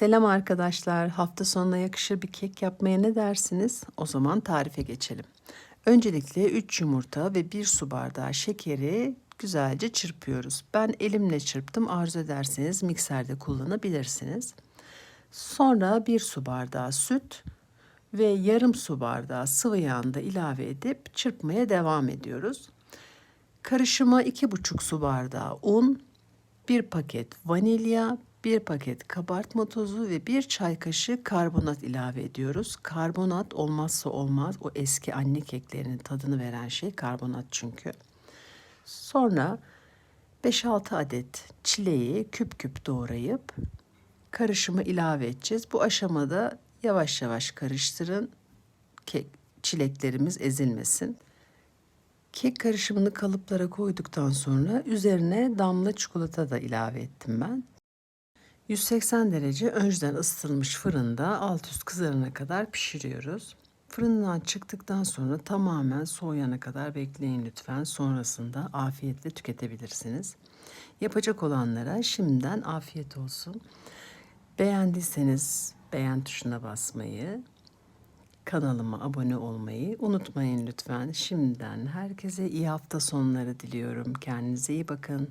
Selam arkadaşlar. Hafta sonuna yakışır bir kek yapmaya ne dersiniz? O zaman tarife geçelim. Öncelikle 3 yumurta ve 1 su bardağı şekeri güzelce çırpıyoruz. Ben elimle çırptım. Arzu ederseniz mikserde kullanabilirsiniz. Sonra 1 su bardağı süt ve yarım su bardağı sıvı yağını da ilave edip çırpmaya devam ediyoruz. Karışıma 2,5 su bardağı un, bir paket vanilya, bir paket kabartma tozu ve bir çay kaşığı karbonat ilave ediyoruz. Karbonat olmazsa olmaz o eski anne keklerinin tadını veren şey karbonat çünkü. Sonra 5-6 adet çileği küp küp doğrayıp karışımı ilave edeceğiz. Bu aşamada yavaş yavaş karıştırın. Kek, çileklerimiz ezilmesin. Kek karışımını kalıplara koyduktan sonra üzerine damla çikolata da ilave ettim ben. 180 derece önceden ısıtılmış fırında alt üst kızarana kadar pişiriyoruz. Fırından çıktıktan sonra tamamen soğuyana kadar bekleyin lütfen. Sonrasında afiyetle tüketebilirsiniz. Yapacak olanlara şimdiden afiyet olsun. Beğendiyseniz beğen tuşuna basmayı, kanalıma abone olmayı unutmayın lütfen. Şimdiden herkese iyi hafta sonları diliyorum. Kendinize iyi bakın.